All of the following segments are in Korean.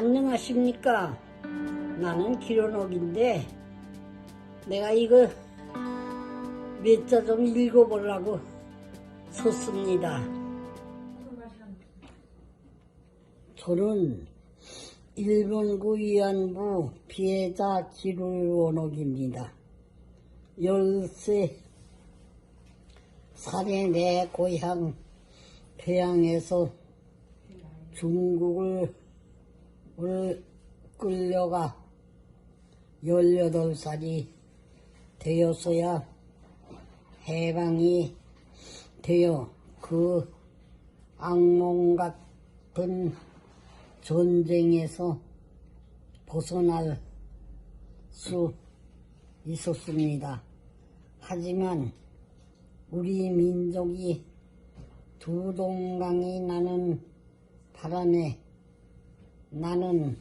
안녕하십니까. 나는 기론옥인데 내가 이거 몇 자 좀 읽어보려고 섰습니다. 저는 일본구 위안부 피해자 기술원옥입니다. 열세 살의 내 고향 평양에서 중국을 을 끌려가 18살이 되었어야 해방이 되어 그 악몽 같은 전쟁에서 벗어날 수 있었습니다. 하지만 우리 민족이 두 동강이 나는 바람에 나는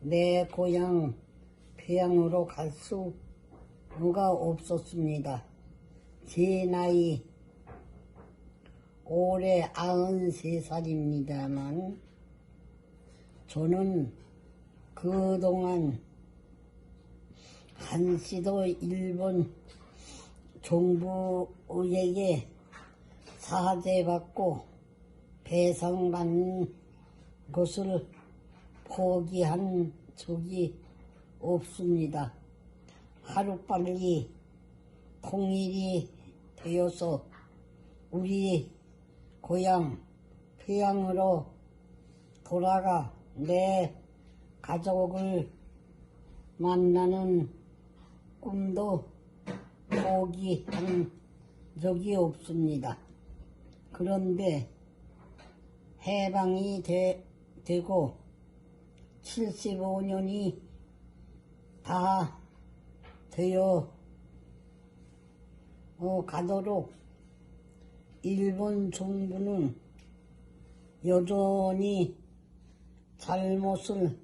내 고향 평양으로 갈 수가 없었습니다. 제 나이 올해 93살입니다만 저는 그동안 한시도 일본 정부에게 사죄받고 배상받는 것을 포기한 적이 없습니다. 하루빨리 통일이 되어서 우리 고향 평양으로 돌아가 내 가족을 만나는 꿈도 포기한 적이 없습니다. 그런데 해방이 되, 되고 75년이 다 되어 어, 가도록 일본 정부는 여전히 잘못을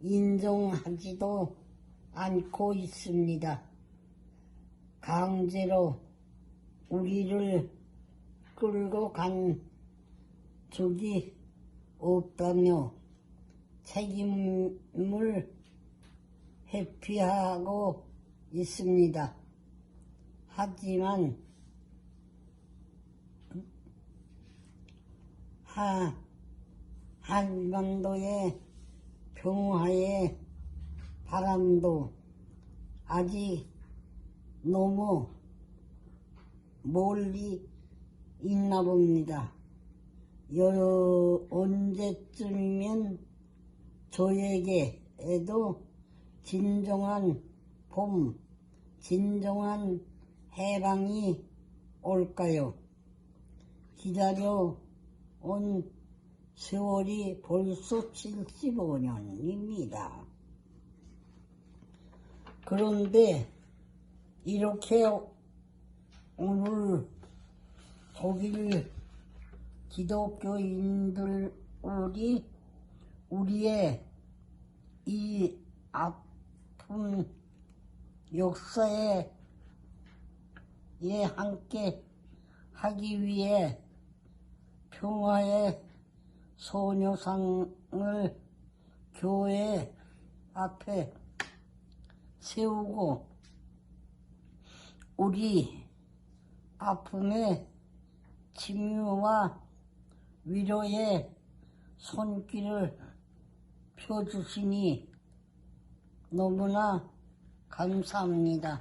인정하지도 않고 있습니다. 강제로 우리를 끌고 간 적이 없다며 책임을 회피하고 있습니다. 하지만 하, 한반도의 평화의 바람도 아직 너무 멀리 있나 봅니다. 여, 언제쯤이면 저에게에도 진정한 봄, 진정한 해방이 올까요? 기다려 온 세월이 벌써 75년입니다. 그런데 이렇게 오늘 독일 기독교인들 우리 우리의 이 아픈 역사에 예 함께 하기 위해 평화의 소녀상을 교회 앞에 세우고 우리 아픔의 치유와 위로의 손길을 펴 주시니 너무나 감사합니다.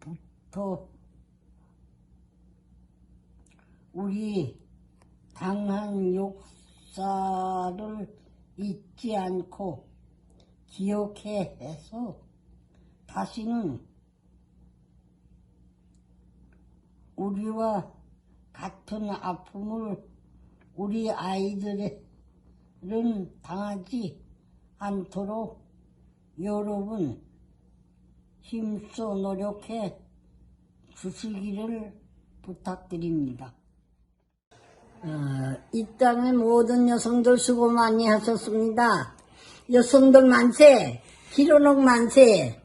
부터 우리 당한 역사를 잊지 않고 기억해 해서 다시는 우리와 같은 아픔을 우리 아이들 은 당하지 않도록 여러분 힘써 노력해 주시기를 부탁드립니다. 어, 이 땅의 모든 여성들 수고 많이 하셨습니다. 여성들 만세, 기론옥 만세,